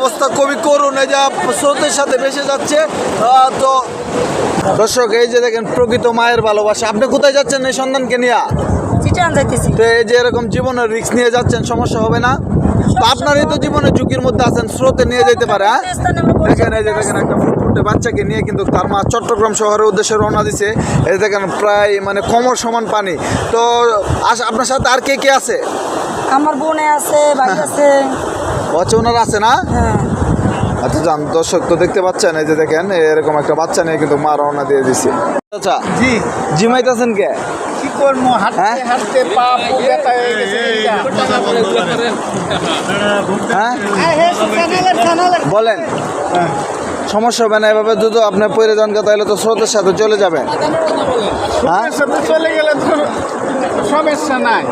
অবস্থা খুবই করুণ। এই যা স্রোতের সাথে ভেসে যাচ্ছে তো দর্শক এই যে দেখেন প্রকৃত মায়ের ভালোবাসা। আপনি কোথায় যাচ্ছেন এই সন্তানকে নিয়ে? তো এই যে এরকম জীবনের রিস্ক নিয়ে যাচ্ছেন সমস্যা হবে না। তো আপনারই তো ঝুঁকির মধ্যে আছেন স্রোতে নিয়ে যেতে পারে হ্যাঁ? দেখেন এই যে দেখেন একটা ফুটফুটে বাচ্চাকে নিয়ে কিন্তু তার মা চট্টগ্রাম শহরের উদ্দেশ্যে রওনা দিছে। এই দেখেন প্রায় মানে কমর সমান পানি। তো আপনার সাথে আর কে কে আছে? আমার বোনে আছে ভাই আছে। আচ্ছা ওনার আছে না হ্যাঁ আচ্ছা যান দর্শক তো দেখতে পাচ্ছেন এই যে দেখেন এরকম একটা বাচ্চা নিয়ে কিন্তু মা রওনা দিয়ে দিছে আচ্ছা জি জিমাইতেছেন কে কি করব হাঁটতে হ্যাঁ? হাঁটতে পা ব্যথা হয়ে গেছে হ্যাঁ বলেন সমস্যা হবে না এভাবে যদি আপনি পরে যান গে, তাহলে তো স্রোতের সাথে চলে যাবে। হ্যাঁ? চলে গেলে সমস্যা নাই।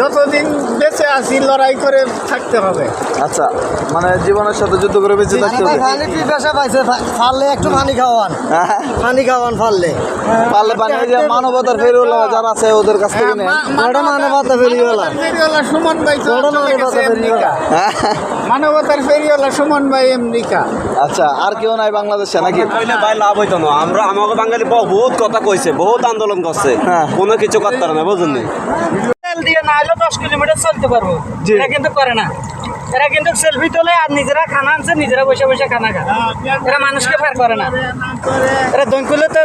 যতদিন বেঁচে আছি লড়াই করে থাকতে হবে। আচ্ছা মানে জীবনের সাথে যুদ্ধ করে বেঁচে থাকতে হবে। পানি পিপাসা পাইছে? ফাললে একটু পানি খাওয়ান। হ্যাঁ? পানি খাওয়ান ফাললে। পারলে পানি যে মানবতার ফেরিওয়ালা যারা আছে ওদের কাছ থেকে নেন। ওটা মানবতা ফেরিওয়ালা। ফেরিওয়ালা সুমন ভাই চলে মানবতা। হ্যাঁ? মানবতার ফেরিওয়ালা সুমন ভাই আমেরিকা আচ্ছা আর কেউ নাই বাংলাদেশে নাকি? কইলে ভাই লাভ হইতো না। আমরা আমাকে বাঙালি বহুত কথা কইছে বহুত আন্দোলন করছে। হ্যাঁ। কোনো কিছু করতে পারে না বুঝলেন নি? তেল দিয়ে না হলে দশ কিলোমিটার চলতে পারব। এরা কিন্তু করে না। এরা কিন্তু সেলফি তোলে আর নিজেরা খানা আনছে নিজেরা বসে বসে খানা খায়। এরা মানুষকে ফার করে না। এরা দৈনকুলে তো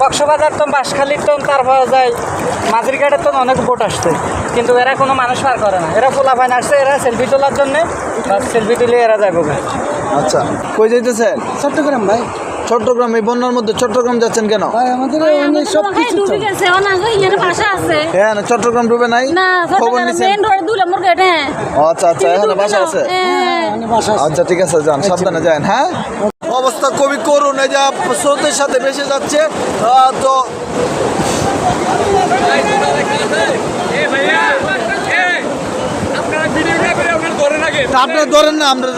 কক্সবাজার তো বাঁশখালীর তো তার পাওয়া যায়। মাঝিরঘাটের তো অনেক বোট আসছে। কিন্তু এরা কোনো মানুষ পার করে না। এরা ফোলা ফাইন আসছে এরা সেলফি তোলার জন্য। সেলফি তুলে এরা যাব আচ্ছা। কই যাইতেছেন চট্টগ্রাম ভাই। চট্টগ্রাম এই বন্যার মধ্যে চট্টগ্রাম যাচ্ছেন কেন? আমাদের সব কিছু ডুবে গেছে অনেক ইয়ার আছে। হ্যাঁ না চট্টগ্রাম ডুবে নাই? না খবর নিছেন? রোড দুই নম্বর গেট আচ্ছা আচ্ছা এখানে বাসা আছে? হ্যাঁ আচ্ছা ঠিক আছে যান সাবধানে যান হ্যাঁ? অবস্থা খুবই করুণ এই যা স্রোতের সাথে ভেসে যাচ্ছে। তো আপনি ধরেন না আমরা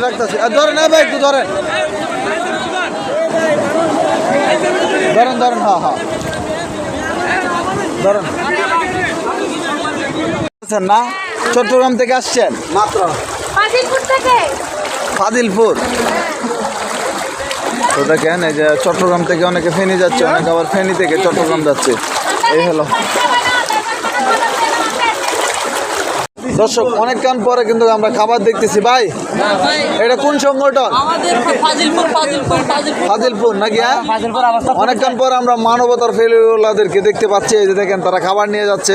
রাখতেছি। আর ধরেন না ভাই একটু ধরেন। ধরেন ধরেন হ্যাঁ হ্যাঁ। ধরেন। আচ্ছা, না? চট্টগ্রাম থেকে আসছেন? থেকে? ফাদিলপুর তো দেখেন এই যে চট্টগ্রাম থেকে অনেকে ফেনি যাচ্ছে অনেকে আবার ফেনি থেকে চট্টগ্রাম যাচ্ছে। এই হলো। দর্শক অনেকক্ষণ পরে কিন্তু আমরা খাবার দেখতেছি। ভাই এটা কোন সংগঠন? ফাজিলপুর নাকি হ্যাঁ? অনেকক্ষণ পর আমরা মানবতার ফেরিওয়ালাদেরকে দেখতে পাচ্ছি। এই যে দেখেন তারা খাবার নিয়ে যাচ্ছে।